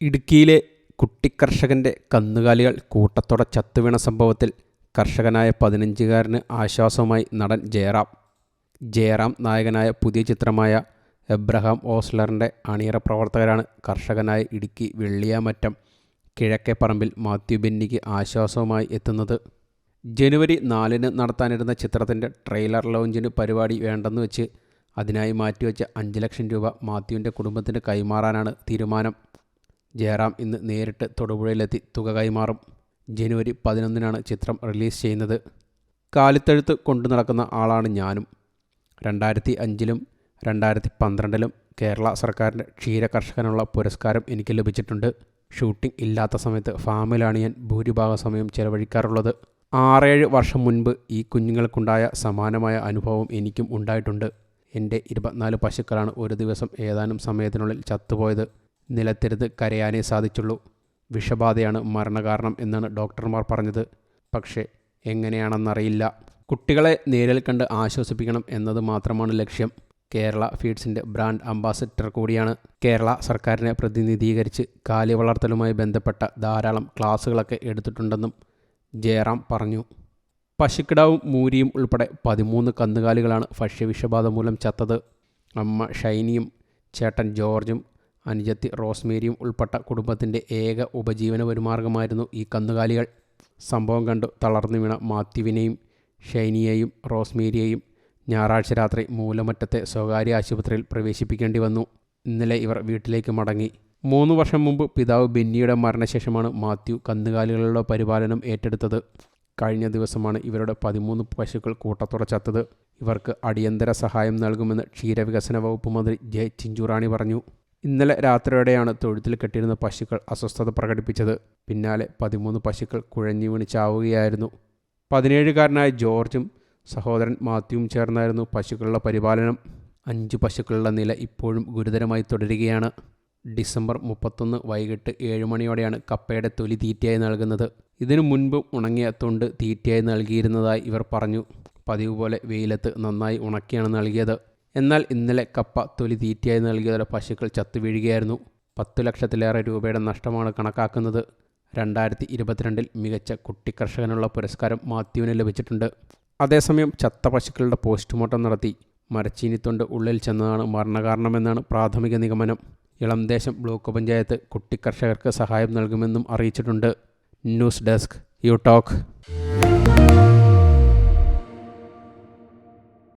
ഇടുക്കിയിലെ കുട്ടിക്കർഷകന്റെ കന്നുകാലികൾ കൂട്ടത്തോടെ ചത്തുവീണ സംഭവത്തിൽ കർഷകനായ പതിനഞ്ചുകാരന് ആശ്വാസവുമായി നടൻ ജയറാം. ജയറാം നായകനായ പുതിയ ചിത്രമായ എബ്രഹാം ഓസ്ലറിന്റെ അണിയറ പ്രവർത്തകരാണ് കർഷകനായ ഇടുക്കി വെള്ളിയാമറ്റം കിഴക്കേ പറമ്പിൽ മാത്യു ബെന്നിക്ക് ആശ്വാസവുമായി എത്തുന്നത്. ജനുവരി നാലിന് നടത്താനിരുന്ന ചിത്രത്തിന്റെ ട്രെയിലർ ലോഞ്ചിന് പരിപാടി വേണ്ടെന്ന് വെച്ച് അതിനായി മാറ്റിവെച്ച അഞ്ച് ലക്ഷം രൂപ മാത്യുവിന്റെ കുടുംബത്തിന് കൈമാറാനാണ് തീരുമാനം. ജയറാം ഇന്ന് നേരിട്ട് തൊടുപുഴയിലെത്തി തുക കൈമാറും. ജനുവരി പതിനൊന്നിനാണ് ചിത്രം റിലീസ് ചെയ്യുന്നത്. കാലിത്തെഴുത്ത് കൊണ്ടു നടക്കുന്ന ആളാണ് ഞാനും. രണ്ടായിരത്തി അഞ്ചിലും രണ്ടായിരത്തി പന്ത്രണ്ടിലും കേരള സർക്കാരിന്റെ ക്ഷീര കർഷകനുള്ള പുരസ്കാരം എനിക്ക് ലഭിച്ചിട്ടുണ്ട്. ഷൂട്ടിംഗ് ഇല്ലാത്ത സമയത്ത് ഫാമിലാണ് ഞാൻ ഭൂരിഭാഗം സമയം ചെലവഴിക്കാറുള്ളത്. ആറേഴ് വർഷം മുൻപ് ഈ കുഞ്ഞുങ്ങൾക്കുണ്ടായ സമാനമായ അനുഭവം എനിക്കും ഉണ്ടായിട്ടുണ്ട്. എന്റെ ഇരുപത്തിനാല് പശുക്കളാണ് ഒരു ദിവസം ഏതാനും സമയത്തിനുള്ളിൽ ചത്തുപോയത്. നിലത്തിരുന്ന് കരയാനേ സാധിച്ചുള്ളൂ. വിഷബാധയാണ് മരണകാരണം എന്നാണ് ഡോക്ടർമാർ പറഞ്ഞത്. പക്ഷേ എങ്ങനെയാണെന്നറിയില്ല. കുട്ടികളെ നേരിൽ കണ്ട് ആശ്വസിപ്പിക്കണം എന്നത് മാത്രമാണ് ലക്ഷ്യം. കേരള ഫീഡ്സിന്റെ ബ്രാൻഡ് അംബാസിഡർ കൂടിയാണ്. കേരള സർക്കാരിനെ പ്രതിനിധീകരിച്ച് കാലി വളർത്തലുമായി ബന്ധപ്പെട്ട ധാരാളം ക്ലാസ്സുകളൊക്കെ എടുത്തിട്ടുണ്ടെന്നും ജയറാം പറഞ്ഞു. പശുക്കിടാവും മൂരിയും ഉൾപ്പെടെ പതിമൂന്ന് കന്നുകാലികളാണ് ഭക്ഷ്യവിഷബാധ മൂലം ചത്തത്. അമ്മ ഷൈനിയും ചേട്ടൻ ജോർജും അനുജത്തി റോസ്മേരിയും ഉൾപ്പെട്ട കുടുംബത്തിന്റെ ഏക ഉപജീവന വരുമാർഗമായിരുന്നു ഈ കന്നുകാലികൾ. സംഭവം കണ്ടു തളർന്നു വീണ മാത്യുവിനെയും ഷൈനിയെയും റോസ്മേരിയെയും ഞായറാഴ്ച രാത്രി മൂലമറ്റത്തെ സ്വകാര്യ ആശുപത്രിയിൽ പ്രവേശിപ്പിക്കേണ്ടി വന്നു. ഇന്നലെ ഇവർ വീട്ടിലേക്ക് മടങ്ങി. മൂന്ന് വർഷം മുമ്പ് പിതാവ് ബെന്നിയുടെ മരണശേഷമാണ് മാത്യു കന്നുകാലികളുടെ പരിപാലനം ഏറ്റെടുത്തത്. കഴിഞ്ഞ ദിവസമാണ് ഇവരുടെ പതിമൂന്ന് പശുക്കൾ കൂട്ടത്തോടെ ചത്തത് ഇവർക്ക് അടിയന്തര സഹായം നൽകുമെന്ന് ക്ഷീരവികസന വകുപ്പ് മന്ത്രി ജെ ചിഞ്ചുറാണി പറഞ്ഞു. ഇന്നലെ രാത്രിയോടെയാണ് തൊഴുത്തിൽ കെട്ടിയിരുന്ന പശുക്കൾ അസ്വസ്ഥത പ്രകടിപ്പിച്ചത്. പിന്നാലെ പതിമൂന്ന് പശുക്കൾ കുഴഞ്ഞു വീണ് ചാവുകയായിരുന്നു. പതിനേഴുകാരനായ ജോർജും സഹോദരൻ മാത്യുവും ചേർന്നായിരുന്നു പശുക്കളുടെ പരിപാലനം. അഞ്ച് പശുക്കളുടെ നില ഇപ്പോഴും ഗുരുതരമായി തുടരുകയാണ്. ഡിസംബർ മുപ്പത്തൊന്ന് വൈകിട്ട് ഏഴ് മണിയോടെയാണ് കപ്പയുടെ തൊലി തീറ്റയായി നൽകുന്നത്. ഇതിനു മുൻപും ഉണങ്ങിയ തൊണ്ട് തീറ്റയായി നൽകിയിരുന്നതായി ഇവർ പറഞ്ഞു. പതിവ് പോലെ വെയിലത്ത് നന്നായി ഉണക്കിയാണ് നൽകിയത്. എന്നാൽ ഇന്നലെ കപ്പ തൊലി തീറ്റയായി നൽകിയതോടെ പശുക്കൾ ചത്തു വീഴുകയായിരുന്നു. പത്തു ലക്ഷത്തിലേറെ രൂപയുടെ നഷ്ടമാണ് കണക്കാക്കുന്നത്. രണ്ടായിരത്തി ഇരുപത്തിരണ്ടിൽ മികച്ച കുട്ടിക്കർഷകനുള്ള പുരസ്കാരം മാത്യുവിന് ലഭിച്ചിട്ടുണ്ട്. അതേസമയം ചത്ത പശുക്കളുടെ പോസ്റ്റ്മോർട്ടം നടത്തി. മരച്ചീനിത്തൊണ്ട് ഉള്ളിൽ ചെന്നതാണ് മരണകാരണമെന്നാണ് പ്രാഥമിക നിഗമനം. ഇളംദേശം ബ്ലോക്ക് പഞ്ചായത്ത് കുട്ടിക്കർഷകർക്ക് സഹായം നൽകുമെന്നും അറിയിച്ചിട്ടുണ്ട്. News desk U talk.